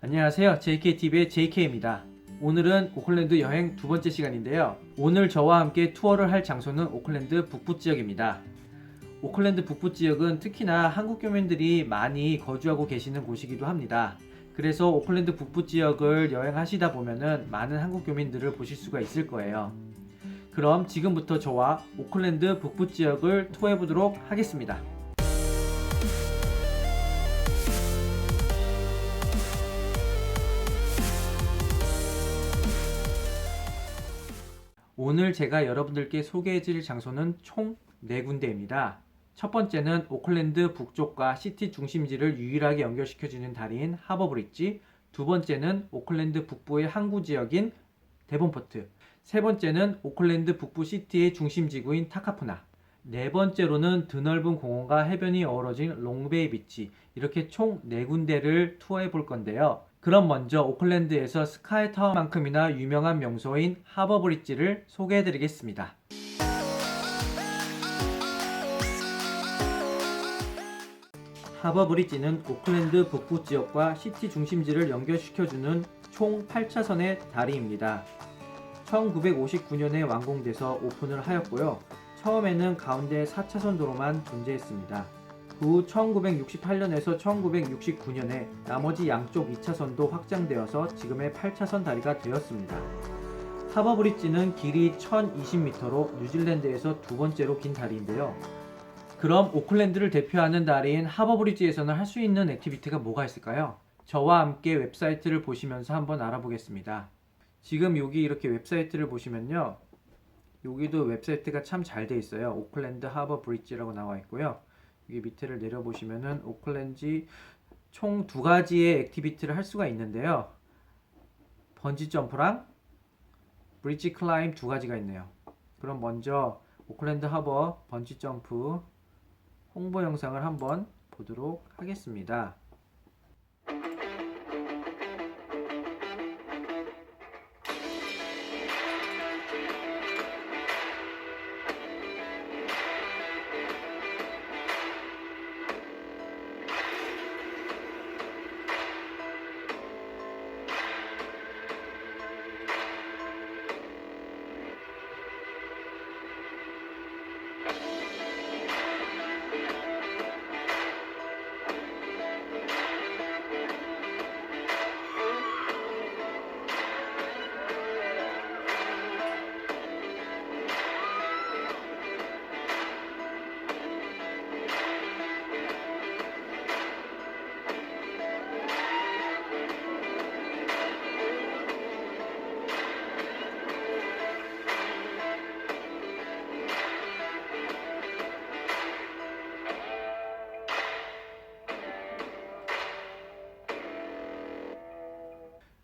안녕하세요. JKTV의 JK입니다. 오늘은 오클랜드 여행 두 번째 시간인데요. 오늘 저와 함께 투어를 할 장소는 오클랜드 북부 지역입니다. 오클랜드 북부 지역은 특히나 한국 교민들이 많이 거주하고 계시는 곳이기도 합니다. 그래서 오클랜드 북부 지역을 여행하시다 보면은 많은 한국 교민들을 보실 수가 있을 거예요. 그럼 지금부터 저와 오클랜드 북부 지역을 투어해 보도록 하겠습니다. 오늘 제가 여러분들께 소개해 드릴 장소는 총 4군데입니다. 첫 번째는 오클랜드 북쪽과 시티 중심지를 유일하게 연결시켜주는 다리인 하버 브릿지, 두 번째는 오클랜드 북부의 항구 지역인 데본포트, 세 번째는 오클랜드 북부 시티의 중심지구인 타카푸나, 네 번째로는 드넓은 공원과 해변이 어우러진 롱베이 비치, 이렇게 총 4군데를 투어해 볼 건데요. 그럼 먼저 오클랜드에서 스카이타워만큼이나 유명한 명소인 하버 브릿지를 소개해 드리겠습니다. 하버 브릿지는 오클랜드 북부 지역과 시티 중심지를 연결시켜주는 총 8차선의 다리입니다. 1959년에 완공돼서 오픈을 하였고요. 처음에는 가운데 4차선 도로만 존재했습니다. 그후 1968년에서 1969년에 나머지 양쪽 2차선도 확장되어서 지금의 8차선 다리가 되었습니다. 하버 브릿지는 길이 1020m로 뉴질랜드에서 두 번째로 긴 다리인데요. 그럼 오클랜드를 대표하는 다리인 하버브리지에서는 할 수 있는 액티비티가 뭐가 있을까요? 저와 함께 웹사이트를 보시면서 한번 알아보겠습니다. 지금 여기 이렇게 웹사이트를 보시면요. 여기도 웹사이트가 참 잘 돼 있어요. 오클랜드 하버 브릿지라고 나와 있고요. 여기 밑에를 내려보시면은 오클랜드 총두 가지의 액티비티를 할 수가 있는데요. 번지 점프랑 브릿지 클라임 두 가지가 있네요. 그럼 먼저 오클랜드 하버 번지 점프 홍보 영상을 한번 보도록 하겠습니다.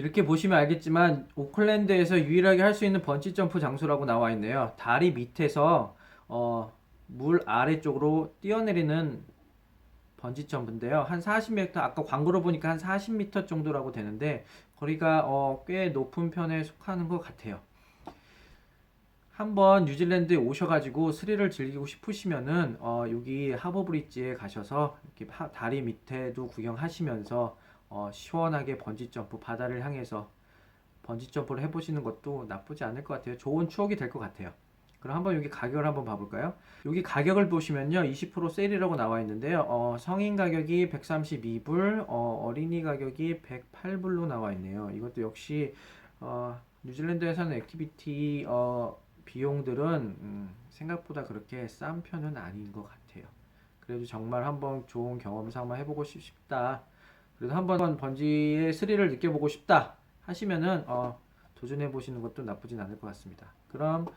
이렇게 보시면 알겠지만 오클랜드에서 유일하게 할 수 있는 번지 점프 장소라고 나와 있네요. 다리 밑에서 어, 물 아래쪽으로 뛰어내리는 번지 점프인데요. 한 40m 아까 광고로 보니까 한 40m 정도라고 되는데 거리가 어, 꽤 높은 편에 속하는 것 같아요. 한번 뉴질랜드에 오셔가지고 스릴을 즐기고 싶으시면은 어, 여기 하버 브릿지에 가셔서 이렇게 하- 다리 밑에도 구경하시면서 어, 시원하게 번지 점프 바다를 향해서 번지 점프를 해보시는 것도 나쁘지 않을 것 같아요. 좋은 추억이 될 것 같아요. 그럼 한번 여기 가격을 한번 봐볼까요? 여기 가격을 보시면요, 20% 세일이라고 나와 있는데요. 어, 성인 가격이 132불, 어, 린이 가격이 108불로 나와 있네요. 이것도 역시 어, 뉴질랜드에서는 액티비티 어, 비용들은 음, 생각보다 그렇게 싼 편은 아닌 것 같아요. 그래도 정말 한번 좋은 경험 삼아 해보고 싶- 싶다. 그래도 한번 번지의 스릴을 느껴보고 싶다 하시면은 어, 도전해 보시는 것도 나쁘진 않을 것 같습니다. 그럼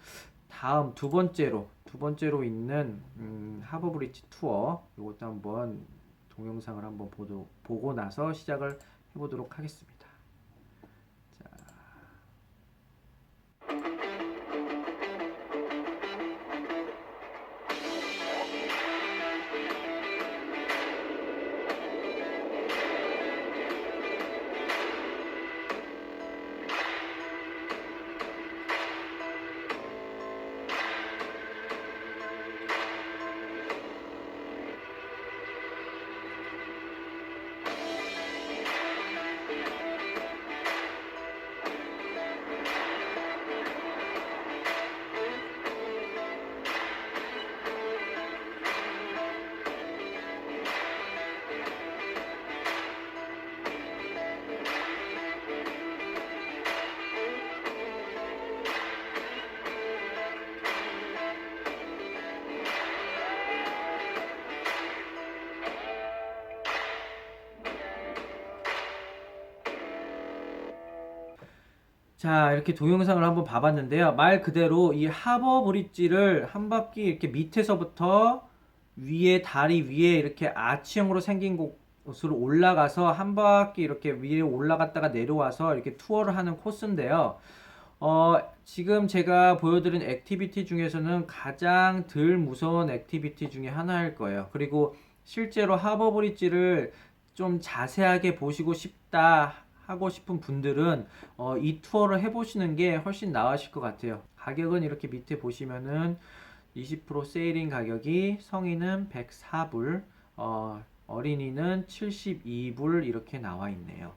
다음 두 번째로 두 번째로 있는 음, 하버 브릿지 투어 이것도 한번 동영상을 한번 보도, 보고 나서 시작을 해보도록 하겠습니다. 자, 이렇게 동영상을 한번 봐봤는데요. 말 그대로 이 하버 브릿지를 한 바퀴 이렇게 밑에서부터 위에 다리 위에 이렇게 아치형으로 생긴 곳으로 올라가서 한 바퀴 이렇게 위에 올라갔다가 내려와서 이렇게 투어를 하는 코스인데요. 어, 지금 제가 보여드린 액티비티 중에서는 가장 덜 무서운 액티비티 중에 하나일 거예요. 그리고 실제로 하버 브릿지를 좀 자세하게 보시고 싶다 하고 싶은 분들은 어, 이 투어를 해보시는 게 훨씬 나으실 것 같아요. 가격은 이렇게 밑에 보시면은 20% 세일인 가격이 성인은 104불, 어, 어린이는 72불 이렇게 나와 있네요.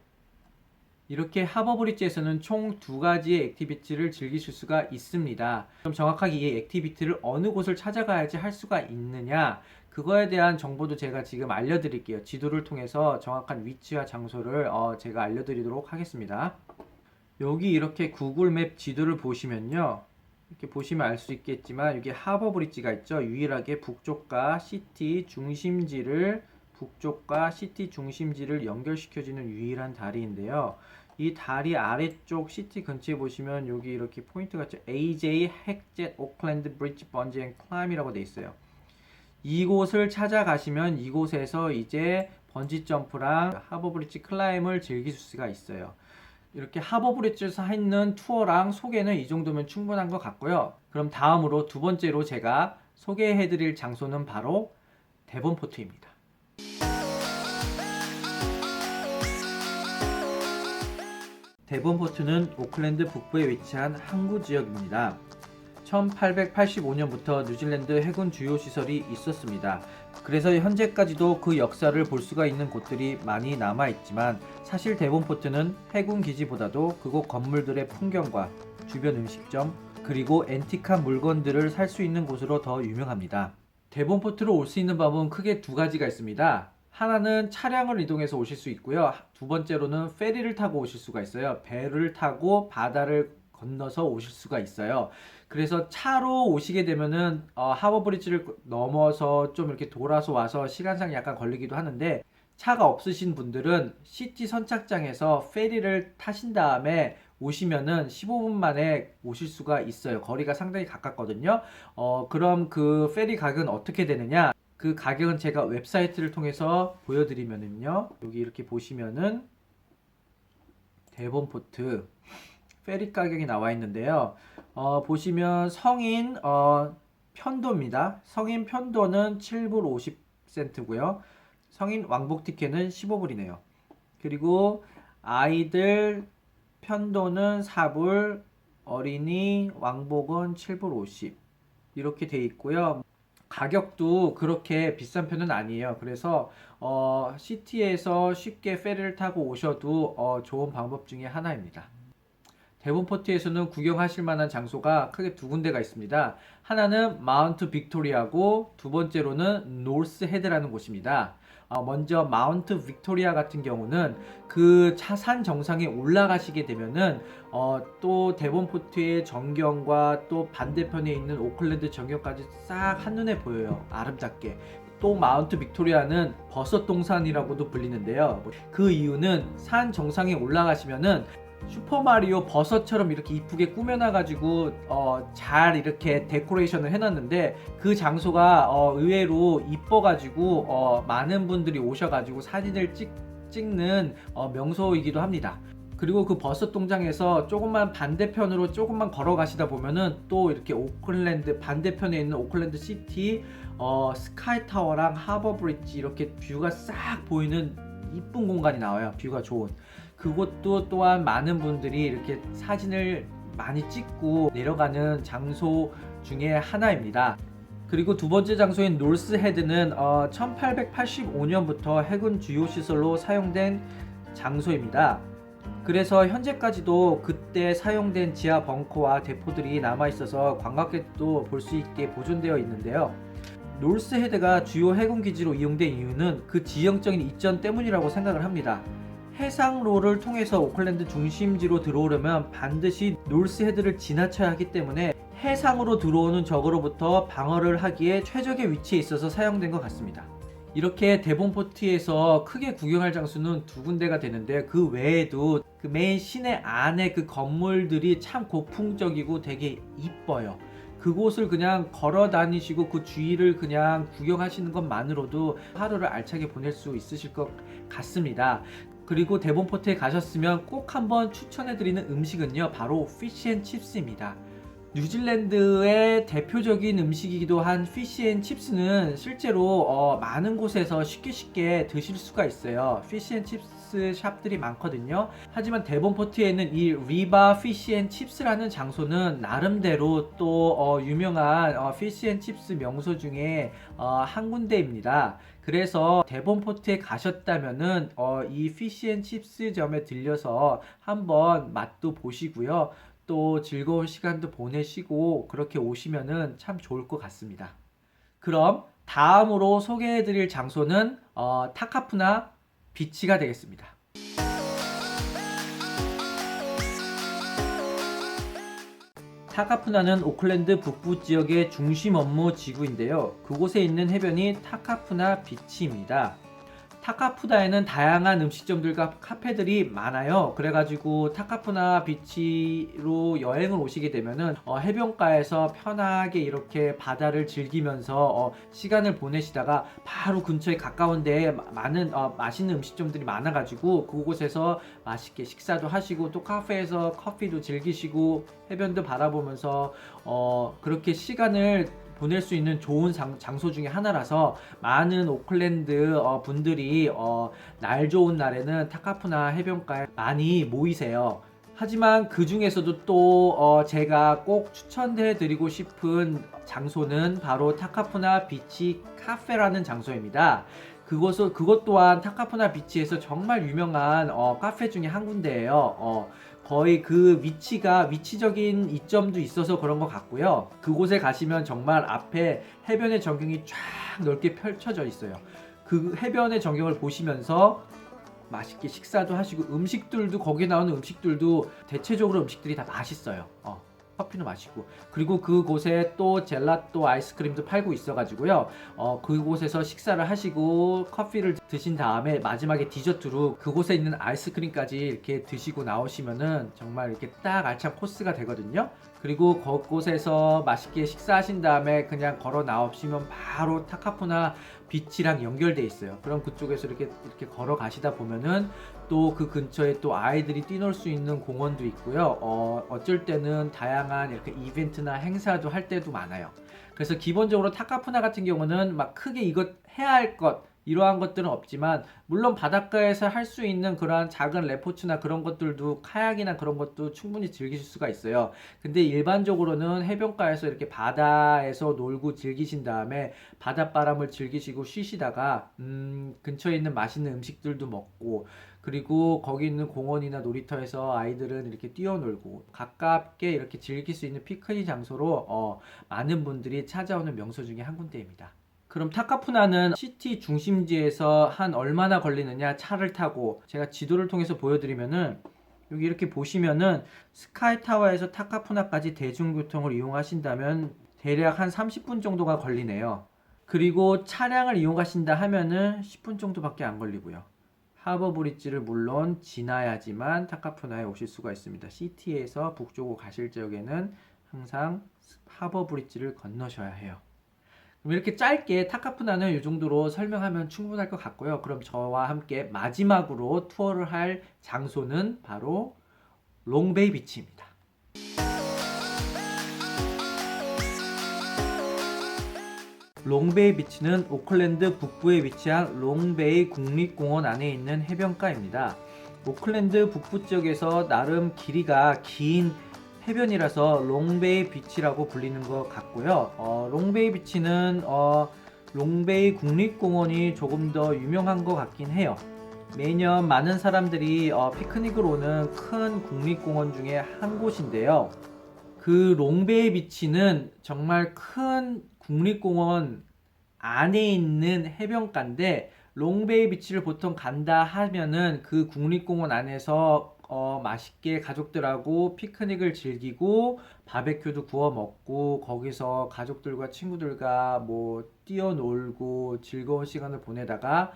이렇게 하버브릿지에서는 총 두 가지의 액티비티를 즐기실 수가 있습니다. 그럼 정확하게 이 액티비티를 어느 곳을 찾아가야지 할 수가 있느냐? 그거에 대한 정보도 제가 지금 알려드릴게요. 지도를 통해서 정확한 위치와 장소를 어, 제가 알려드리도록 하겠습니다. 여기 이렇게 구글 맵 지도를 보시면요. 이렇게 보시면 알 수 있겠지만 여기 하버 브릿지가 있죠. 유일하게 북쪽과 시티 중심지를 북쪽과 시티 중심지를 연결시켜주는 유일한 다리인데요. 이 다리 아래쪽 시티 근처에 보시면 여기 이렇게 포인트가 있죠. AJ 핵젯 오클랜드 브릿지 번지 앤 클라임이라고 돼 있어요. 이곳을 찾아가시면 이곳에서 이제 번지 점프랑 하버 브릿지 클라임을 즐기실 수가 있어요. 이렇게 하버 브릿지에서 있는 투어랑 소개는 이 정도면 충분한 것 같고요. 그럼 다음으로 두 번째로 제가 소개해드릴 장소는 바로 데본포트입니다. 데본포트는 오클랜드 북부에 위치한 항구 지역입니다. 1885년부터 뉴질랜드 해군 주요 시설이 있었습니다. 그래서 현재까지도 그 역사를 볼 수가 있는 곳들이 많이 남아 있지만 사실 데본포트는 해군 기지보다도 그곳 건물들의 풍경과 주변 음식점 그리고 앤틱한 물건들을 살 수 있는 곳으로 더 유명합니다. 데본포트로 올 수 있는 방법은 크게 두 가지가 있습니다. 하나는 차량을 이동해서 오실 수 있고요. 두 번째로는 페리를 타고 오실 수가 있어요. 배를 타고 바다를 건너서 오실 수가 있어요. 그래서 차로 오시게 되면은 어, 하버 브리지를 넘어서 좀 이렇게 돌아서 와서 시간상 약간 걸리기도 하는데 차가 없으신 분들은 시티 선착장에서 페리를 타신 다음에 오시면은 15분 만에 오실 수가 있어요. 거리가 상당히 가깝거든요. 어, 그럼 그 페리 가격은 어떻게 되느냐? 그 가격은 제가 웹사이트를 통해서 보여드리면은요. 여기 이렇게 보시면은 데본포트 페리 가격이 나와 있는데요. 어, 보시면 성인 어, 편도입니다. 성인 편도는 7불 50센트고요. 성인 왕복 티켓은 15불이네요. 그리고 아이들 편도는 4불, 어린이 왕복은 7불 50 이렇게 돼 있고요. 가격도 그렇게 비싼 편은 아니에요. 그래서 어, 시티에서 쉽게 페리를 타고 오셔도 어, 좋은 방법 중에 하나입니다. 데본포트에서는 구경하실 만한 장소가 크게 두 군데가 있습니다. 하나는 마운트 빅토리아고 두 번째로는 노스 헤드라는 곳입니다. 어, 먼저 마운트 빅토리아 같은 경우는 그 차산 정상에 올라가시게 되면은 어, 또 데본포트의 전경과 또 반대편에 있는 오클랜드 전경까지 싹 한눈에 보여요. 아름답게. 또 마운트 빅토리아는 버섯 동산이라고도 불리는데요. 그 이유는 산 정상에 올라가시면은 슈퍼마리오 버섯처럼 이렇게 이쁘게 꾸며놔가지고 어, 잘 이렇게 데코레이션을 해놨는데 그 장소가 어, 의외로 이뻐가지고 어, 많은 분들이 오셔가지고 사진을 찍, 찍는 어, 명소이기도 합니다. 그리고 그 버섯 동장에서 조금만 반대편으로 조금만 걸어가시다 보면은 또 이렇게 오클랜드 반대편에 있는 오클랜드 시티 어, 스카이 타워랑 하버 브릿지 이렇게 뷰가 싹 보이는 이쁜 공간이 나와요. 뷰가 좋은. 그곳도 또한 많은 분들이 이렇게 사진을 많이 찍고 내려가는 장소 중에 하나입니다. 그리고 두 번째 장소인 놀스 헤드는 어, 1885년부터 해군 주요 시설로 사용된 장소입니다. 그래서 현재까지도 그때 사용된 지하 벙커와 대포들이 남아 있어서 관광객도 볼 수 있게 보존되어 있는데요. 놀스 헤드가 주요 해군 기지로 이용된 이유는 그 지형적인 이점 때문이라고 생각을 합니다. 해상로를 통해서 오클랜드 중심지로 들어오려면 반드시 놀스 헤드를 지나쳐야 하기 때문에 해상으로 들어오는 적으로부터 방어를 하기에 최적의 위치에 있어서 사용된 것 같습니다. 이렇게 데본포트에서 크게 구경할 장소는 두 군데가 되는데 그 외에도 그 메인 시내 안에 그 건물들이 참 고풍적이고 되게 이뻐요. 그곳을 그냥 걸어 다니시고 그 주위를 그냥 구경하시는 것만으로도 하루를 알차게 보낼 수 있으실 것 같습니다. 그리고 데본포트에 가셨으면 꼭 한번 추천해드리는 음식은요, 바로 피시앤칩스입니다. 뉴질랜드의 대표적인 음식이기도 한 피시앤칩스는 실제로 어, 많은 곳에서 쉽게 쉽게 드실 수가 있어요. 피시앤칩스 샵들이 많거든요. 하지만 데본포트에는 이 리바 피시앤칩스라는 장소는 나름대로 또 어, 유명한 어, 피시앤칩스 명소 중에 어, 한 군데입니다. 그래서 데본포트에 가셨다면은 어, 이 피시앤칩스점에 들려서 한번 맛도 보시고요. 또 즐거운 시간도 보내시고 그렇게 오시면은 참 좋을 것 같습니다. 그럼 다음으로 소개해드릴 장소는 어, 타카푸나 비치가 되겠습니다. 타카푸나는 오클랜드 북부 지역의 중심 업무 지구인데요. 그곳에 있는 해변이 타카푸나 비치입니다. 타카푸나에는 다양한 음식점들과 카페들이 많아요. 그래가지고 타카푸나 비치로 여행을 오시게 되면은 어, 해변가에서 편하게 이렇게 바다를 즐기면서 어, 시간을 보내시다가 바로 근처에 가까운 데에 마- 많은 어, 맛있는 음식점들이 많아가지고 그곳에서 맛있게 식사도 하시고 또 카페에서 커피도 즐기시고 해변도 바라보면서 어, 그렇게 시간을 보낼 수 있는 좋은 장, 장소 중에 하나라서 많은 오클랜드 어, 분들이 어, 날 좋은 날에는 타카푸나 해변가에 많이 모이세요. 하지만 그 중에서도 또 어, 제가 꼭 추천해 드리고 싶은 장소는 바로 타카푸나 비치 카페라는 장소입니다. 그곳은 그것 또한 타카푸나 비치에서 정말 유명한 어, 카페 중에 한 군데예요. 어, 거의 그 위치가 위치적인 이점도 있어서 그런 것 같고요. 그곳에 가시면 정말 앞에 해변의 전경이 쫙 넓게 펼쳐져 있어요. 그 해변의 전경을 보시면서 맛있게 식사도 하시고 음식들도 거기에 나오는 음식들도 대체적으로 음식들이 다 맛있어요. 어, 커피도 맛있고 그리고 그곳에 또 젤라또 아이스크림도 팔고 있어가지고요. 어, 그곳에서 식사를 하시고 커피를 드신 다음에 마지막에 디저트로 그곳에 있는 아이스크림까지 이렇게 드시고 나오시면은 정말 이렇게 딱 알찬 코스가 되거든요. 그리고 그곳에서 맛있게 식사하신 다음에 그냥 걸어 나오시면 바로 타카푸나 비치랑 연결돼 있어요. 그럼 그쪽에서 이렇게 이렇게 걸어 가시다 보면은 또 그 근처에 또 아이들이 뛰놀 수 있는 공원도 있고요. 어, 어쩔 때는 다양한 이렇게 이벤트나 행사도 할 때도 많아요. 그래서 기본적으로 타카푸나 같은 경우는 막 크게 이것 해야 할 것 이러한 것들은 없지만 물론 바닷가에서 할 수 있는 그러한 작은 레포츠나 그런 것들도 카약이나 그런 것도 충분히 즐기실 수가 있어요. 근데 일반적으로는 해변가에서 이렇게 바다에서 놀고 즐기신 다음에 바닷바람을 즐기시고 쉬시다가 음, 근처에 있는 맛있는 음식들도 먹고 그리고 거기 있는 공원이나 놀이터에서 아이들은 이렇게 뛰어놀고 가깝게 이렇게 즐길 수 있는 피크닉 장소로 어, 많은 분들이 찾아오는 명소 중에 한 군데입니다. 그럼 타카푸나는 시티 중심지에서 한 얼마나 걸리느냐 차를 타고 제가 지도를 통해서 보여드리면은 여기 이렇게 보시면은 스카이타워에서 타카푸나까지 대중교통을 이용하신다면 대략 한 30분 정도가 걸리네요. 그리고 차량을 이용하신다 하면은 10분 정도밖에 안 걸리고요. 하버 브릿지를 물론 지나야지만 타카푸나에 오실 수가 있습니다. 시티에서 북쪽으로 가실 적에는 항상 하버 브릿지를 건너셔야 해요. 이렇게 짧게 타카푸나는 이 정도로 설명하면 충분할 것 같고요. 그럼 저와 함께 마지막으로 투어를 할 장소는 바로 롱베이 비치입니다. 롱베이 비치는 오클랜드 북부에 위치한 롱베이 국립공원 안에 있는 해변가입니다. 오클랜드 북부 지역에서 나름 길이가 긴 해변이라서 롱베이 비치라고 불리는 것 같고요. 어, 롱베이 비치는 어, 롱베이 국립공원이 조금 더 유명한 것 같긴 해요. 매년 많은 사람들이 어, 피크닉을 오는 큰 국립공원 중에 한 곳인데요. 그 롱베이 비치는 정말 큰 국립공원 안에 있는 해변가인데 롱베이 비치를 보통 간다 하면은 그 국립공원 안에서 어, 맛있게 가족들하고 피크닉을 즐기고 바베큐도 구워 먹고 거기서 가족들과 친구들과 뭐 뛰어놀고 즐거운 시간을 보내다가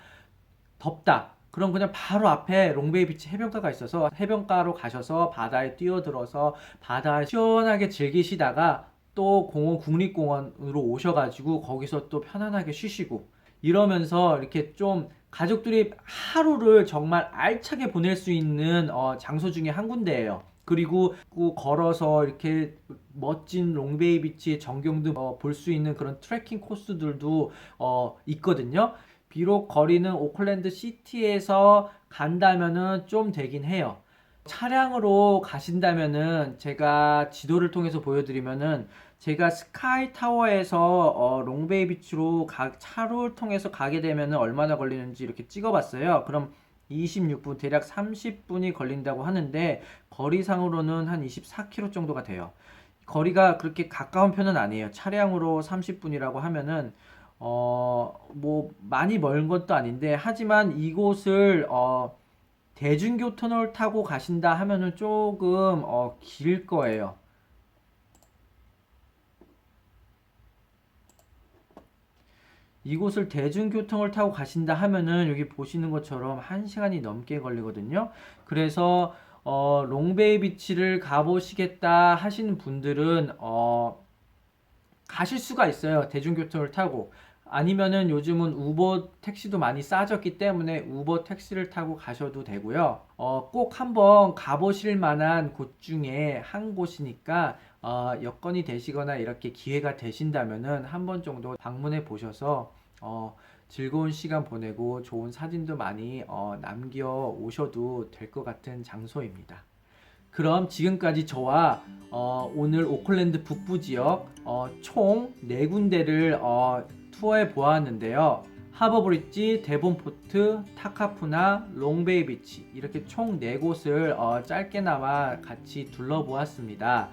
덥다. 그럼 그냥 바로 앞에 롱베이 비치 해변가가 있어서 해변가로 가셔서 바다에 뛰어들어서 바다 시원하게 즐기시다가 또 공원 국립공원으로 오셔가지고 거기서 또 편안하게 쉬시고 이러면서 이렇게 좀 가족들이 하루를 정말 알차게 보낼 수 있는 어, 장소 중에 한 군데예요. 그리고 그 걸어서 이렇게 멋진 롱베이 비치 전경도 볼수 있는 그런 트레킹 코스들도 어, 있거든요. 비록 거리는 오클랜드 시티에서 간다면은 좀 되긴 해요. 차량으로 가신다면은 제가 지도를 통해서 보여드리면은 제가 스카이 타워에서 어, 롱베이 비치로 가, 차를 통해서 가게 되면은 얼마나 걸리는지 이렇게 찍어봤어요. 그럼 26분, 대략 30분이 걸린다고 하는데 거리상으로는 한 24km 정도가 돼요. 거리가 그렇게 가까운 편은 아니에요. 차량으로 30분이라고 하면은 어, 뭐 많이 먼 것도 아닌데 하지만 이곳을 어, 대중교통을 타고 가신다 하면은 조금 어, 길 거예요. 이곳을 대중교통을 타고 가신다 하면은 여기 보시는 것처럼 1시간이 넘게 걸리거든요. 그래서 어, 롱베이 비치를 가보시겠다 하시는 분들은 어, 가실 수가 있어요. 대중교통을 타고. 아니면은 요즘은 우버 택시도 많이 싸졌기 때문에 우버 택시를 타고 가셔도 되고요. 어, 꼭 한번 가보실 만한 곳 중에 한 곳이니까 어, 여건이 되시거나 이렇게 기회가 되신다면은 한 번 정도 방문해 보셔서 어, 즐거운 시간 보내고 좋은 사진도 많이 어, 남겨 오셔도 될 것 같은 장소입니다. 그럼 지금까지 저와 어, 오늘 오클랜드 북부 지역 어, 총네 군데를 어, 투어해 보았는데요. 하버브릿지, 데본포트, 타카푸나, 롱베이 비치 이렇게 총네 곳을 어, 짧게나마 같이 둘러보았습니다.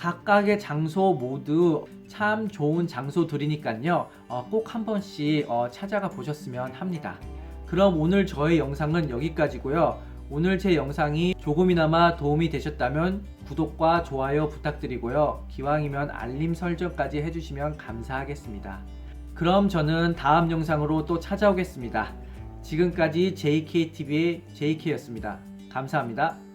각각의 장소 모두 참 좋은 장소들이니까요. 어, 꼭 한 번씩 어, 찾아가 보셨으면 합니다. 그럼 오늘 저의 영상은 여기까지고요. 오늘 제 영상이 조금이나마 도움이 되셨다면 구독과 좋아요 부탁드리고요. 기왕이면 알림 설정까지 해주시면 감사하겠습니다. 그럼 저는 다음 영상으로 또 찾아오겠습니다. 지금까지 JKTV의 JK였습니다. 감사합니다.